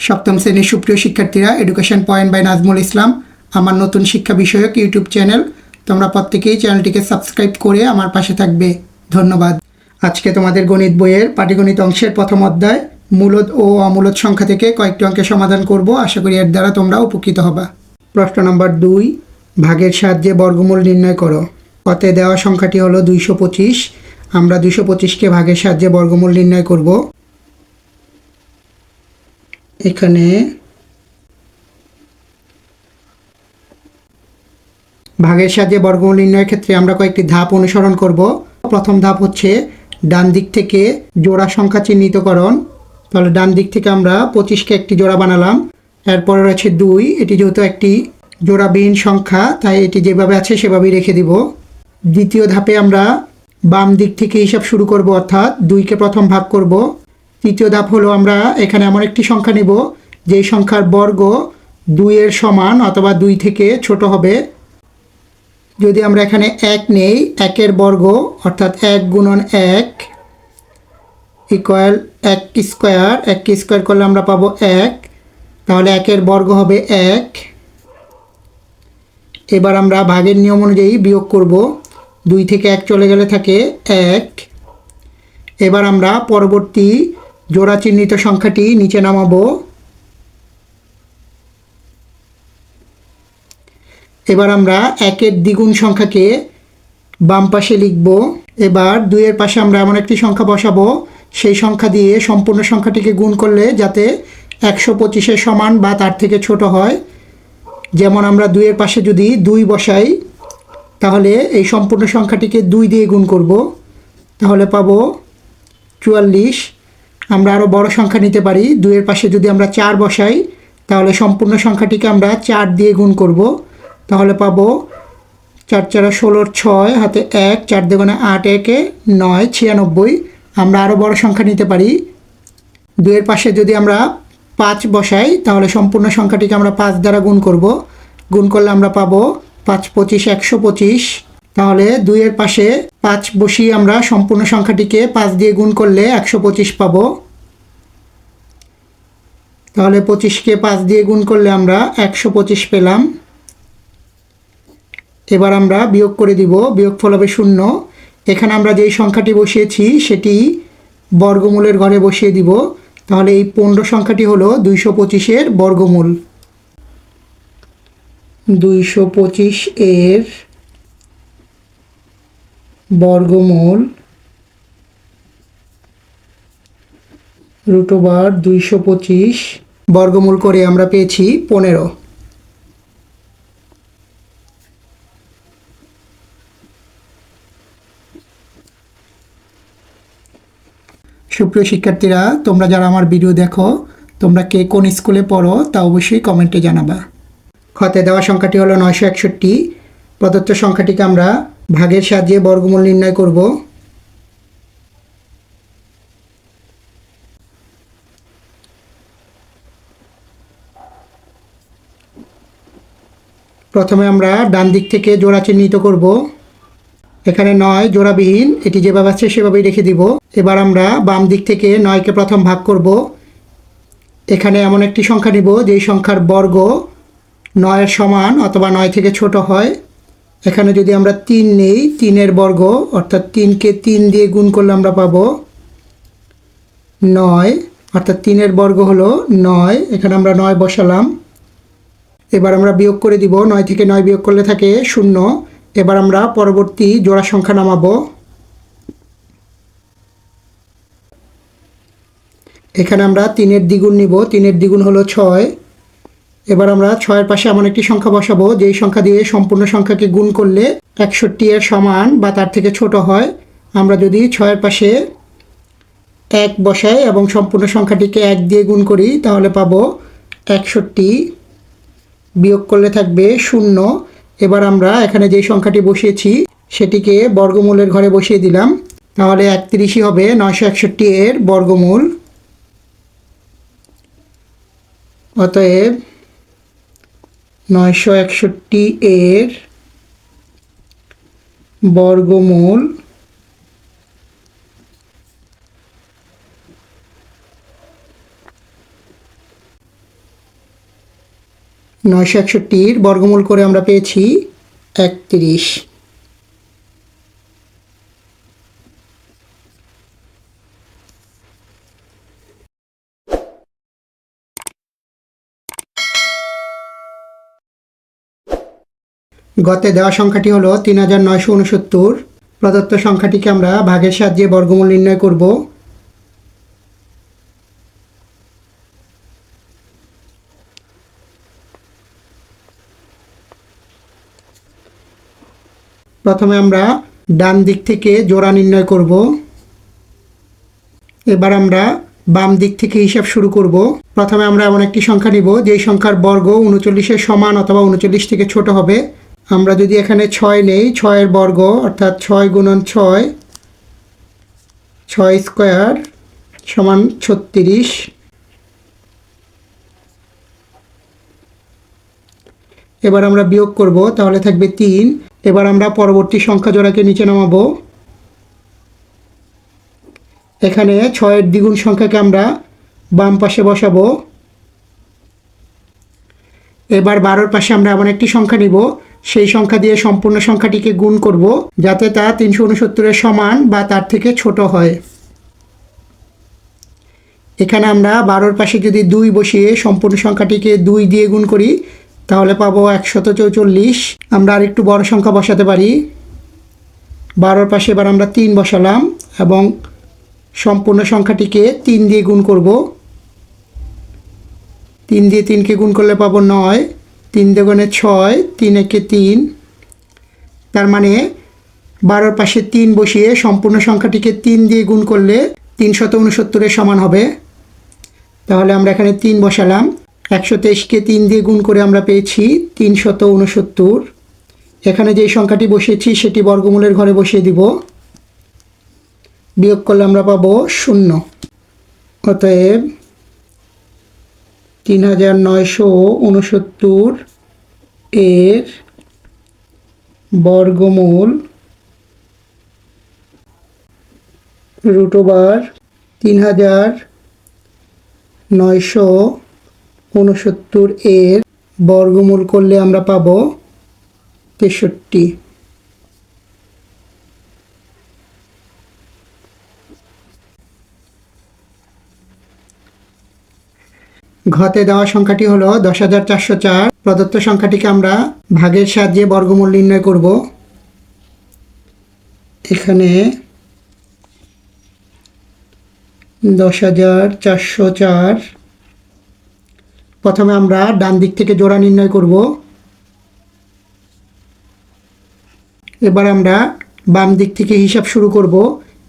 সপ্তম শ্রেণির সুপ্রিয় শিক্ষার্থীরা education point by Nazmul Islam আমার নতুন শিক্ষা বিষয়ক ইউটিউব চ্যানেল তোমরা প্রত্যেকেই চ্যানেলটিকে সাবস্ক্রাইব করে আমার পাশে থাকবে। ধন্যবাদ। আজকে তোমাদের গণিত বইয়ের পাটিগণিত অংশের প্রথম অধ্যায় মূলদ ও অমূলদ সংখ্যা থেকে কয়েকটি অঙ্কের সমাধান করব। আশা করি এর দ্বারা তোমরা উপকৃত হবা। প্রশ্ন নম্বর দুই, ভাগের সাহায্যে বর্গমূল নির্ণয় করো। পথে দেওয়া সংখ্যাটি হলো দুইশো পঁচিশ। আমরা দুইশো পঁচিশকে ভাগের সাহায্যে বর্গমূল নির্ণয় করব। এখানে ভাগের সাহায্যে বর্গমূল নির্ণয়ের ক্ষেত্রে আমরা কয়েকটি ধাপ অনুসরণ করব। প্রথম ধাপ হচ্ছে ডান দিক থেকে জোড়া সংখ্যা চিহ্নিতকরণ। তাহলে ডান দিক থেকে আমরা পঁচিশকে একটি জোড়া বানালাম। এরপরে রয়েছে দুই, এটি যেহেতু একটি জোড়া জোড়াবিহীন সংখ্যা, তাই এটি যেভাবে আছে সেভাবেই রেখে দিব। দ্বিতীয় ধাপে আমরা বাম দিক থেকে হিসাব শুরু করব, অর্থাৎ দুইকে প্রথম ভাগ করব। তৃতীয় ধাপ হলো আমরা এখানে এমন একটি সংখ্যা নিব, যেই সংখ্যার বর্গ দুইয়ের সমান অথবা দুই থেকে ছোট হবে। যদি আমরা এখানে এক নেই, একের বর্গ অর্থাৎ এক গুণন এক ইকুয়াল এক স্কোয়ার এক স্কোয়ার করলে আমরা পাবো এক। তাহলে একের বর্গ হবে এক। এবার আমরা ভাগের নিয়ম অনুযায়ী বিয়োগ করব। দুই থেকে এক চলে গেলে থাকে এক। এবার আমরা পরবর্তী জোড়া চিহ্নিত সংখ্যাটি নিচে নামাবো। এবার আমরা একের দ্বিগুণ সংখ্যাকে বাম পাশে লিখব। এবার দুইয়ের পাশে আমরা এমন একটি সংখ্যা বসাবো। সেই সংখ্যা দিয়ে সম্পূর্ণ সংখ্যাটিকে গুণ করলে যাতে একশো পঁচিশের সমান বা তার থেকে ছোট হয়। যেমন আমরা দুইয়ের পাশে যদি দুই বসাই, তাহলে এই সম্পূর্ণ সংখ্যাটিকে দুই দিয়ে গুণ করব। তাহলে পাবো চুয়াল্লিশ আমরা আরও বড় সংখ্যা নিতে পারি। দুইয়ের পাশে যদি আমরা চার বসাই, তাহলে সম্পূর্ণ সংখ্যাটিকে আমরা চার দিয়ে গুণ করব। তাহলে পাবো চার চারা ষোলোর ছয়, হাতে এক, চার দেগুণে আট, একে নয়, ছিয়ানব্বই। আমরা আরও বড় সংখ্যা নিতে পারি। দুইয়ের পাশে যদি আমরা পাঁচ বসাই, তাহলে সম্পূর্ণ সংখ্যাটিকে আমরা পাঁচ দ্বারা গুণ করব। গুণ করলে আমরা পাবো পাঁচ, পঁচিশ, একশো পঁচিশ। তাহলে দুইয়ের পাশে পাঁচ বসিয়ে আমরা সম্পূর্ণ সংখ্যাটিকে পাঁচ দিয়ে গুণ করলে একশো পঁচিশ পাবো। তাহলে পঁচিশকে পাঁচ দিয়ে গুণ করলে আমরা একশো পঁচিশ পেলাম। এবার আমরা বিয়োগ করে দিব, বিয়োগফল হবে শূন্য। এখানে আমরা যেই সংখ্যাটি বসিয়েছি সেটি বর্গমূলের ঘরে বসিয়ে দিব। তাহলে এই পনেরো সংখ্যাটি হলো দুইশো পঁচিশের বর্গমূল। দুইশো পঁচিশ এর বর্গমূল রুট ওভার দুইশো পঁচিশ। বর্গমূল করে আমরা পেয়েছি পনেরো। সুপ্রিয় শিক্ষার্থীরা, তোমরা যারা আমার ভিডিও দেখো, তোমরা কে কোন স্কুলে পড়ো তা অবশ্যই কমেন্টে জানাবা। খতে দেওয়া সংখ্যাটি হলো নয়শো একষট্টি। প্রদত্ত সংখ্যাটিকে আমরা ভাগের সাহায্যে বর্গমূল নির্ণয় করব। প্রথমে আমরা ডান দিক থেকে জোড়া চিহ্নিত করব। এখানে নয় জোড়াবিহীন, এটি যেভাবে আছে সেভাবেই রেখে দিব। এবার আমরা বাম দিক থেকে নয়কে প্রথম ভাগ করব। এখানে এমন একটি সংখ্যা নিব, যেই সংখ্যার বর্গ নয়ের সমান অথবা নয় থেকে ছোট হয়। এখানে যদি আমরা তিন নেই, তিনের বর্গ, অর্থাৎ তিনকে তিন দিয়ে গুণ করলে আমরা পাবো নয়, অর্থাৎ তিনের বর্গ হলো নয়, এখানে আমরা নয় বসালাম। এবার আমরা বিয়োগ করে দিব, নয় থেকে নয় বিয়োগ করলে থাকে শূন্য। এবার আমরা পরবর্তী জোড়া সংখ্যা নামাবো। এখানে আমরা তিনের দ্বিগুণ নিব, তিনের দ্বিগুণ হলো ছয় এবার আমরা ছয়ের পাশে এমন একটি সংখ্যা বসাবো, যেই সংখ্যা দিয়ে সম্পূর্ণ সংখ্যাকে গুণ করলে একষট্টি এর সমান বা তার থেকে ছোট হয়। আমরা যদি ছয়ের পাশে এক বসাই এবং সম্পূর্ণ সংখ্যাটিকে এক দিয়ে গুণ করি, তাহলে পাবো একষট্টি বিয়োগ করলে থাকবে শূন্য। এবার আমরা এখানে যে সংখ্যাটি বসিয়েছি, সেটিকে বর্গমূলের ঘরে বসিয়ে দিলাম। তাহলে একত্রিশই হবে নয়শো একষট্টি এর বর্গমূল। অতএব নয়শো একষট্টি এর বর্গমূল নয়শো একষট্টির বর্গমূল করে আমরা পেয়েছি একত্রিশ। গতে দেওয়া সংখ্যাটি হলো তিন হাজার নয়শো উনসত্তর। প্রদত্ত সংখ্যাটিকে আমরা ভাগের সাহায্যে বর্গমূল নির্ণয় করব। প্রথমে আমরা ডান দিক থেকে জোড়া নির্ণয় করব। এবার আমরা বাম দিক থেকে হিসাব শুরু করব। প্রথমে আমরা এমন একটি সংখ্যা নিব, যেই সংখ্যার বর্গ উনচল্লিশের সমান অথবা উনচল্লিশ থেকে ছোট হবে। আমরা যদি এখানে ছয় নেই, ছয়ের বর্গ, অর্থাৎ ছয় গুণন ছয় ছয় স্কোয়ার সমান ছত্রিশ। এবার আমরা বিয়োগ করব, তাহলে থাকবে তিন। এবার আমরা পরবর্তী সংখ্যা জোড়াকে নিচে নামাবো। এখানে ছয়ের দ্বিগুণ সংখ্যাকে আমরা বাম পাশে বসাবো। এবার বারোর পাশে আমরা এমন একটি সংখ্যা নিব সেই সংখ্যা দিয়ে সম্পূর্ণ সংখ্যাটিকে গুণ করব, যাতে তা তিনশো উনসত্তরের সমান বা তার থেকে ছোট হয়। এখানে আমরা বারোর পাশে যদি দুই বসিয়ে সম্পূর্ণ সংখ্যাটিকে দুই দিয়ে গুণ করি, তাহলে পাবো একশত চৌচল্লিশ। আমরা আর একটু বড় সংখ্যা বসাতে পারি। বারোর পাশে এবার আমরা তিন বসালাম এবং সম্পূর্ণ সংখ্যাটিকে তিন দিয়ে গুণ করব। তিন দিয়ে তিনকে গুণ করলে পাবো নয়। তিন দেগুণে ছয়, তিন একে তিন। তার মানে বারোর পাশে তিন বসিয়ে সম্পূর্ণ সংখ্যাটিকে তিন দিয়ে গুণ করলে তিনশত উনসত্তরের সমান হবে। তাহলে আমরা এখানে তিন বসালাম। একশো তেইশকে তিন দিয়ে গুণ করে আমরা পেয়েছি তিনশত উনসত্তর। এখানে যে সংখ্যাটি বসিয়েছি সেটি বর্গমূলের ঘরে বসিয়ে দিব। বিয়োগ করলে আমরা পাবো শূন্য। অতএব তিন হাজার নয়শো উনসত্তর এর বর্গমূল রুট ওভার তিন হাজার নয়শো উনসত্তর এর বর্গমূল করলে আমরা পাবো তেষট্টি। ঘতে দেওয়া সংখ্যাটি হলো দশ হাজার চারশো চার। প্রদত্ত সংখ্যাটিকে আমরা ভাগের সাহায্যে বর্গমূল নির্ণয় করব। এখানে দশ হাজার চারশো চার। প্রথমে আমরা ডান দিক থেকে জোড়া নির্ণয় করব। এবার আমরা বাম দিক থেকে হিসাব শুরু করব।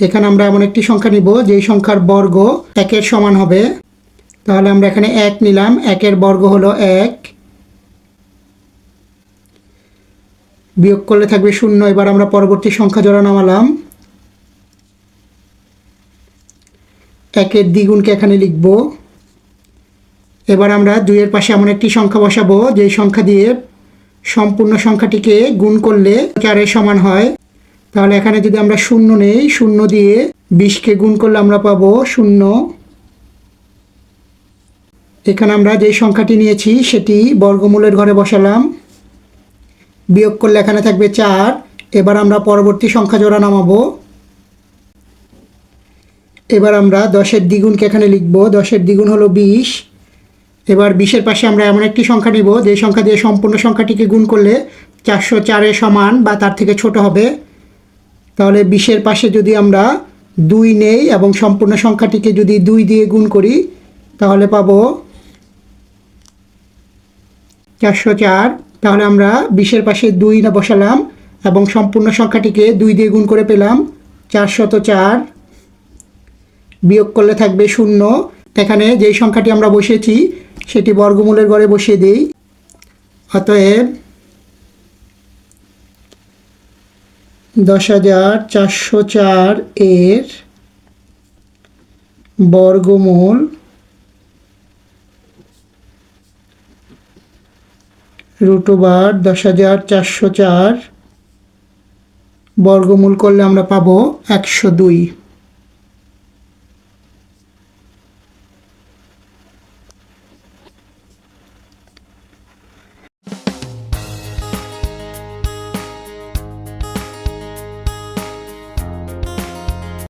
এখানে আমরা এমন একটি সংখ্যা নিব, যেই সংখ্যার বর্গ একের সমান হবে। তাহলে আমরা এখানে এক নিলাম। একের বর্গ হলো এক। বিয়োগ করলে থাকবে শূন্য। এবার আমরা পরবর্তী সংখ্যা জোড়া নামালাম। একের দ্বিগুণকে এখানে লিখব। এবার আমরা দুইয়ের পাশে এমন একটি সংখ্যা বসাবো, যেই সংখ্যা দিয়ে সম্পূর্ণ সংখ্যাটিকে গুণ করলে চারের সমান হয়। তাহলে এখানে যদি আমরা শূন্য নেই, শূন্য দিয়ে বিশকে গুণ করলে আমরা পাবো শূন্য। এখানে আমরা যে সংখ্যাটি নিয়েছি, সেটি বর্গমূলের ঘরে বসালাম। বিয়োগ করলে এখানে থাকবে চার। এবার আমরা পরবর্তী সংখ্যা জোড়া নামাবো। এবার আমরা দশের দ্বিগুণকে এখানে লিখব। দশের দ্বিগুণ হলো বিশ। এবার বিশের পাশে আমরা এমন একটি সংখ্যা নিব, যে সংখ্যা দিয়ে সম্পূর্ণ সংখ্যাটিকে গুণ করলে চারশো চারের সমান বা তার থেকে ছোট হবে। তাহলে বিশের পাশে যদি আমরা দুই নেই এবং সম্পূর্ণ সংখ্যাটিকে যদি দুই দিয়ে গুণ করি, তাহলে পাবো চারশো চার, তাহলে আমরা বিশের পাশে দুই না বসালাম এবং সম্পূর্ণ সংখ্যাটিকে দুই দিয়ে গুণ করে পেলাম চারশত চার। বিয়োগ করলে থাকবে শূন্য। এখানে যেই সংখ্যাটি আমরা বসিয়েছি, সেটি বর্গমূলের গড়ে বসিয়ে দিই। অতএব দশ হাজার চারশো চার এর বর্গমূল রুট ওভার দশ হাজার চারশো চার। বর্গমূল করলে আমরা পাবো একশো দুই।